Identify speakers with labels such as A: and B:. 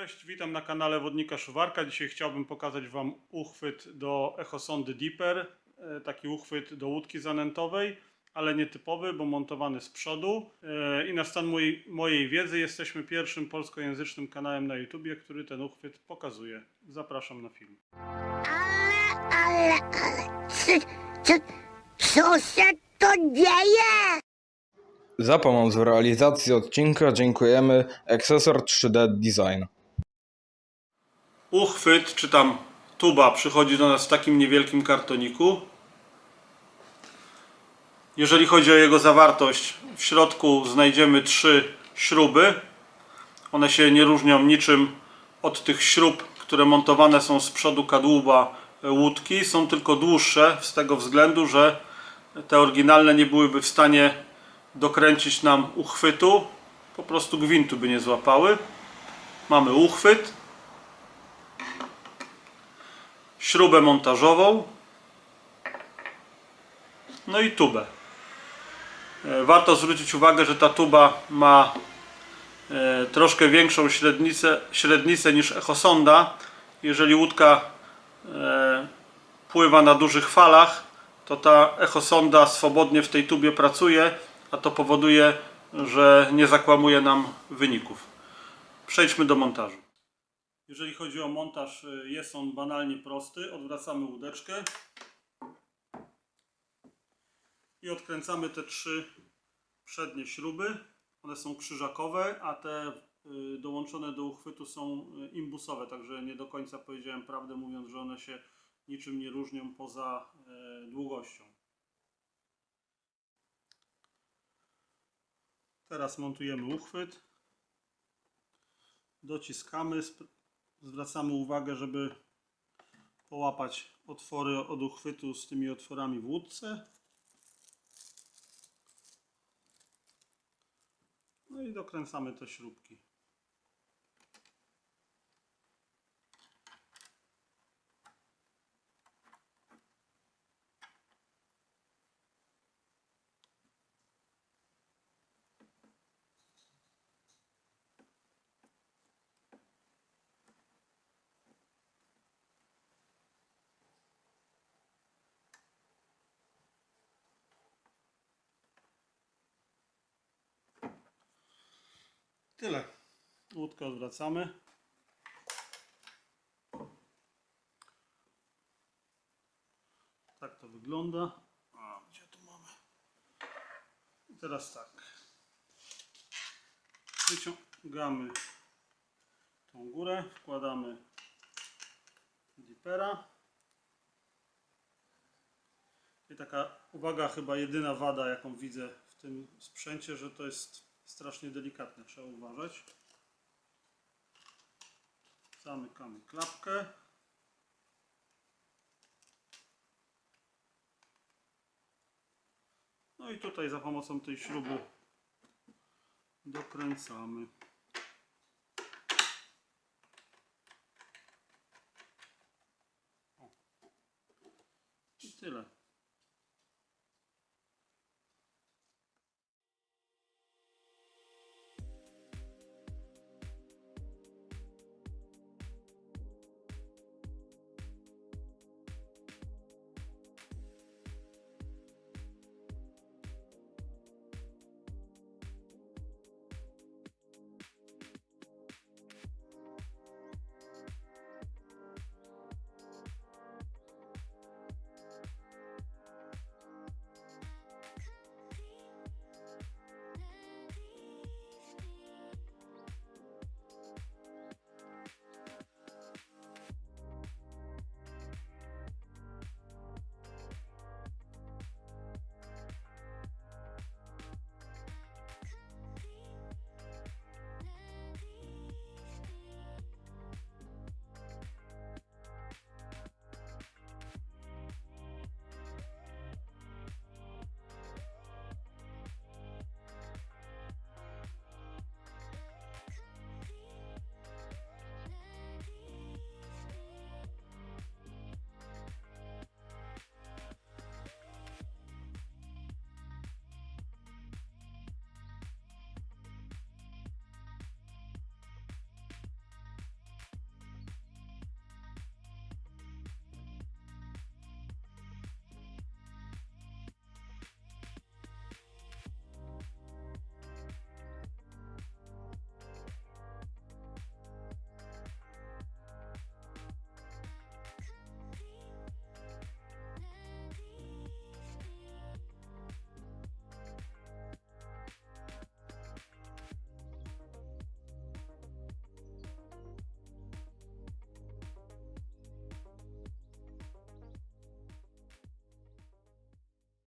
A: Cześć, witam na kanale Wodnika Szuwarka. Dzisiaj chciałbym pokazać Wam uchwyt do echosondy Dipper. E, Taki uchwyt do łódki zanętowej, ale nietypowy, bo montowany z przodu. E, I na stan mojej, mojej wiedzy jesteśmy pierwszym polskojęzycznym kanałem na YouTubie, który ten uchwyt pokazuje. Zapraszam na film.
B: Ale, ale, ale, co, co, co się to dzieje?
C: Za pomoc w realizacji odcinka dziękujemy Accessor 3D Design.
A: Uchwyt, czy tam tuba, przychodzi do nas w takim niewielkim kartoniku. Jeżeli chodzi o jego zawartość, w środku znajdziemy trzy śruby. One się nie różnią niczym od tych śrub, które montowane są z przodu kadłuba e, łódki. Są tylko dłuższe z tego względu, że te oryginalne nie byłyby w stanie dokręcić nam uchwytu. Po prostu gwintu by nie złapały. Mamy uchwyt śrubę montażową, no i tubę. E, Warto zwrócić uwagę, że ta tuba ma e, troszkę większą średnicę, średnicę niż echosonda. Jeżeli łódka e, pływa na dużych falach, to ta echosonda swobodnie w tej tubie pracuje, a to powoduje, że nie zakłamuje nam wyników. Przejdźmy do montażu. Jeżeli chodzi o montaż, y, jest on banalnie prosty. Odwracamy łódeczkę i odkręcamy te trzy przednie śruby. One są krzyżakowe, a te y, dołączone do uchwytu są y, imbusowe, także nie do końca powiedziałem prawdę, mówiąc, że one się niczym nie różnią poza długością. Teraz montujemy uchwyt. Dociskamy, zwracamy uwagę, żeby połapać otwory od uchwytu z tymi otworami w łódce. No i dokręcamy te śrubki. Tyle. Łódkę odwracamy. Tak to wygląda. A, gdzie tu mamy? I teraz tak. Wyciągamy tą górę, wkładamy dipera. I taka uwaga, chyba jedyna wada, jaką widzę w tym sprzęcie, że to jest strasznie delikatne, trzeba uważać. Zamykamy klapkę. No i tutaj za pomocą tej śruby dokręcamy. I tyle.